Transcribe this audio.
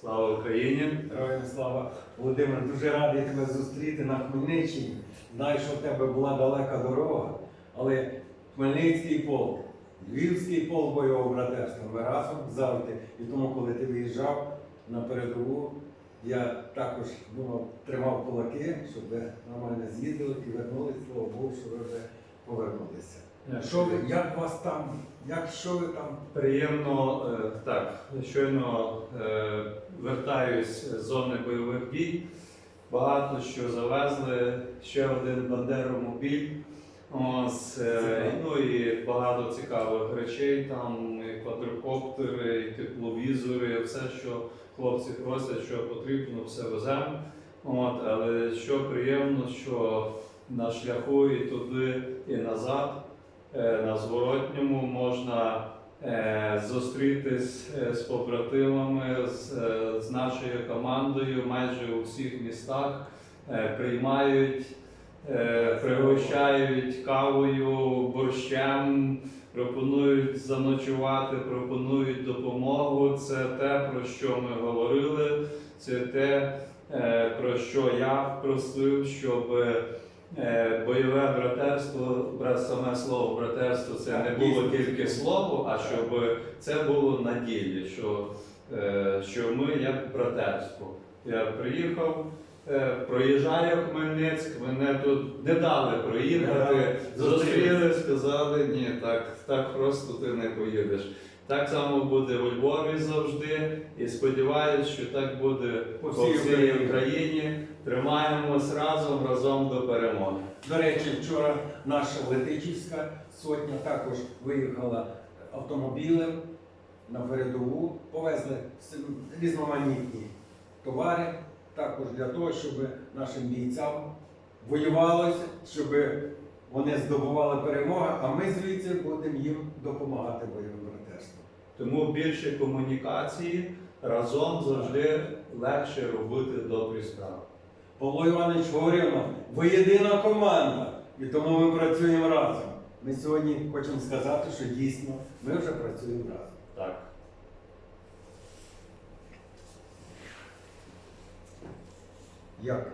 Слава Україні! Героям слава Володимир, дуже радий тебе зустріти на Хмельниччині. Знаю, що в тебе була далека дорога, але Хмельницький полк, Львівський полк бойового братерства. Ми разом завжди. І тому, коли ти виїжджав на передову, я також думав, тримав кулаки, щоб ви нормально з'їздили і вернулись, слава Богу, що ви вже повернулися. Що ви, як вас там? Як що ви там? Приємно е, так. Щойно е, вертаюсь з зони бойових дій. Багато що завезли. Ще один бандеромобіль. Ось, е, ну і багато цікавих речей, там і квадрокоптери, і тепловізори, все, що хлопці просять, що потрібно, все веземо. От, але що приємно, що на шляху і туди, і назад, е, на зворотньому можна е, зустрітись е, з побратимами, з, е, нашою командою майже у всіх містах е, приймають, е, пригощають кавою, борщем, пропонують заночувати, пропонують допомогу. Це те, про що ми говорили, це те, е, про що я просив, щоб е, бойове братерство, бра- саме слово братерство, це не було тільки слово, а щоб це було на ділі, що, е, що ми як братерство. Я приїхав, е, проїжджаю Хмельницьк, мене тут не дали проїхати, зустріли, сказали, ні, так, так просто ти не поїдеш. Так само буде у Львові завжди, і сподіваюся, що так буде По всій Україні. Україні. Тримаємось разом, разом до перемоги. До речі, вчора наша Летичівська сотня також виїхала автомобілем на передову, повезли різноманітні товари, також для того, щоб нашим бійцям воювалося, щоб вони здобували перемогу, а ми звідси будемо їм допомагати бойовим братерством. Тому більше комунікації разом завжди легше робити добрі справи. Павло Іванович говорив нам, ви єдина команда, і тому ми працюємо разом. Ми сьогодні хочемо сказати, що дійсно ми вже працюємо разом. Так. Як?